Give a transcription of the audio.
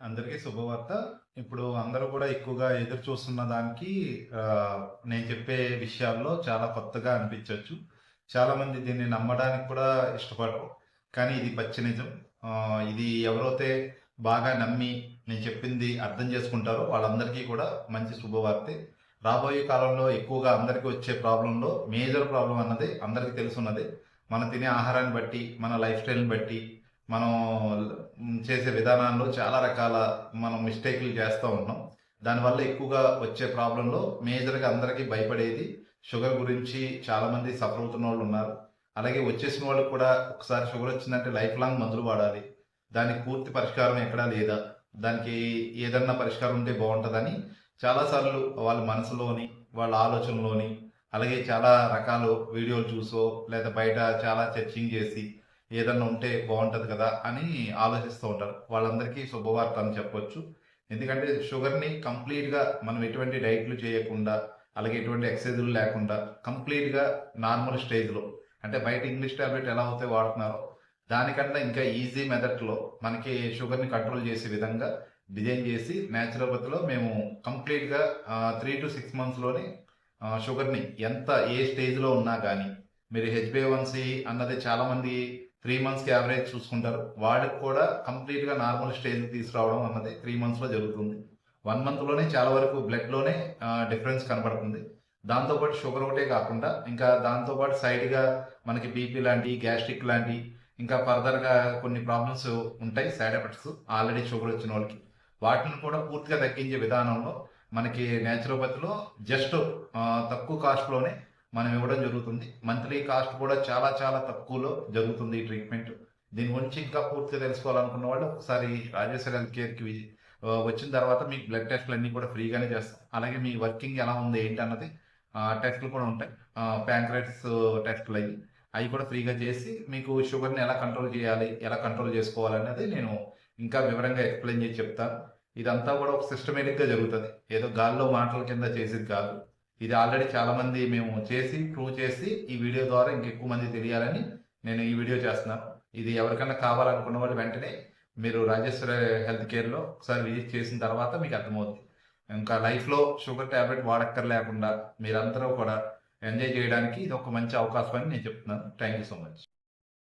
అందరికీ శుభవార్త. ఇప్పుడు అందరూ కూడా ఎక్కువగా ఎదురు చూస్తున్న దానికి నేను చెప్పే విషయాల్లో చాలా కొత్తగా అనిపించవచ్చు చాలా మంది దీన్ని నమ్మడానికి కూడా ఇష్టపడరు. కానీ ఇది పచ్చి నిజం. ఇది ఎవరైతే బాగా నమ్మి నేను చెప్పింది అర్థం చేసుకుంటారో వాళ్ళందరికీ కూడా మంచి శుభవార్తే. రాబోయే కాలంలో ఎక్కువగా అందరికీ వచ్చే ప్రాబ్లంలో మేజర్ ప్రాబ్లం అన్నది అందరికీ తెలుసున్నది. మనం తినే ఆహారాన్ని బట్టి మన లైఫ్ స్టైల్ని బట్టి మనం చేసే విధానాల్లో చాలా రకాల మనం మిస్టేక్లు చేస్తూ ఉన్నాం. దానివల్ల ఎక్కువగా వచ్చే ప్రాబ్లంలో మేజర్గా అందరికీ భయపడేది షుగర్ గురించి చాలామంది సఫర్ అవుతున్న వాళ్ళు ఉన్నారు. అలాగే వచ్చేసిన వాళ్ళు కూడా ఒకసారి షుగర్ వచ్చిందంటే లైఫ్ లాంగ్ మందులు వాడాలి. దానికి పూర్తి పరిష్కారం ఎక్కడా లేదా? దానికి ఏదన్నా పరిష్కారం ఉంటే బాగుంటుందని చాలాసార్లు వాళ్ళ మనసులోని వాళ్ళ ఆలోచనలోని అలాగే చాలా రకాలు వీడియోలు చూసో లేదా బయట చాలా చర్చింగ్ చేసి ఏదన్నా ఉంటే బాగుంటుంది కదా అని ఆలోచిస్తూ ఉంటారు. వాళ్ళందరికీ శుభవార్త అని చెప్పొచ్చు. ఎందుకంటే షుగర్ని కంప్లీట్గా మనం ఎటువంటి డైట్లు చేయకుండా అలాగే ఎటువంటి ఎక్సైజులు లేకుండా కంప్లీట్గా నార్మల్ స్టేజ్లో అంటే బయట ఇంగ్లీష్ టాబ్లెట్ ఎలా అయితే వాడుతున్నారో దానికన్నా ఇంకా ఈజీ మెథడ్లో మనకి షుగర్ని కంట్రోల్ చేసే విధంగా డిజైన్ చేసి న్యాచురోపతిలో మేము కంప్లీట్గా త్రీ టు సిక్స్ మంత్స్లోనే షుగర్ని ఎంత ఏ స్టేజ్లో ఉన్నా కానీ మీరు హెచ్బిఏవన్సీ అన్నది చాలామంది త్రీ మంత్స్కి యావరేజ్ చూసుకుంటారు. వాళ్ళకి కూడా కంప్లీట్గా నార్మల్ స్టేజ్ తీసుకురావడం అన్నది త్రీ మంత్స్లో జరుగుతుంది. వన్ మంత్లోనే చాలా వరకు బ్లడ్లోనే డిఫరెన్స్ కనపడుతుంది దాంతోపాటు షుగర్ ఒకటే కాకుండా ఇంకా దాంతోపాటు సైడ్గా మనకి బీపీ లాంటి గ్యాస్ట్రిక్ లాంటి ఇంకా ఫర్దర్గా కొన్ని ప్రాబ్లమ్స్ ఉంటాయి సైడ్ ఎఫెక్ట్స్ ఆల్రెడీ షుగర్ వచ్చిన వాళ్ళకి. వాటిని కూడా పూర్తిగా తగ్గించే విధానంలో మనకి న్యాచురోపతిలో జస్ట్ తక్కువ కాస్ట్లోనే మనం ఇవ్వడం జరుగుతుంది. మంత్లీ కాస్ట్ కూడా చాలా చాలా తక్కువలో జరుగుతుంది ఈ ట్రీట్మెంట్ దీని గురించి ఇంకా పూర్తిగా తెలుసుకోవాలనుకున్న వాళ్ళు ఒకసారి రాజేశ్వర హెల్త్ కేర్కి వచ్చిన తర్వాత మీకు బ్లడ్ టెస్ట్లు అన్నీ కూడా ఫ్రీగానే చేస్తాం. అలాగే మీ వర్కింగ్ ఎలా ఉంది ఏంటి అన్నది టెస్ట్లు కూడా ఉంటాయి. ప్యాంక్రైట్స్ టెస్ట్లు అయ్యి అవి కూడా ఫ్రీగా చేసి మీకు షుగర్ని ఎలా కంట్రోల్ చేయాలి ఎలా కంట్రోల్ చేసుకోవాలనేది నేను ఇంకా వివరంగా ఎక్స్ప్లెయిన్ చేసి చెప్తాను. ఇదంతా కూడా ఒక సిస్టమేటిక్గా జరుగుతుంది. ఏదో గాల్లో మాటల కింద చేసేది కాదు. ఇది ఆల్రెడీ చాలా మంది మేము చేసి ప్రూవ్ చేసి ఈ వీడియో ద్వారా ఇంకెక్కువ మంది తెలియాలని నేను ఈ వీడియో చేస్తున్నాను. ఇది ఎవరికైనా కావాలనుకున్న వాళ్ళు వెంటనే మీరు రాజేశ్వర హెల్త్ కేర్లో ఒకసారి విజిట్ చేసిన తర్వాత మీకు అర్థమవుతుంది ఇంకా లైఫ్లో షుగర్ ట్యాబ్లెట్ వాడక్కర్ లేకుండా మీరందరూ కూడా ఎంజాయ్ చేయడానికి ఇది ఒక మంచి అవకాశం అని నేను చెప్తున్నాను. Thank you so much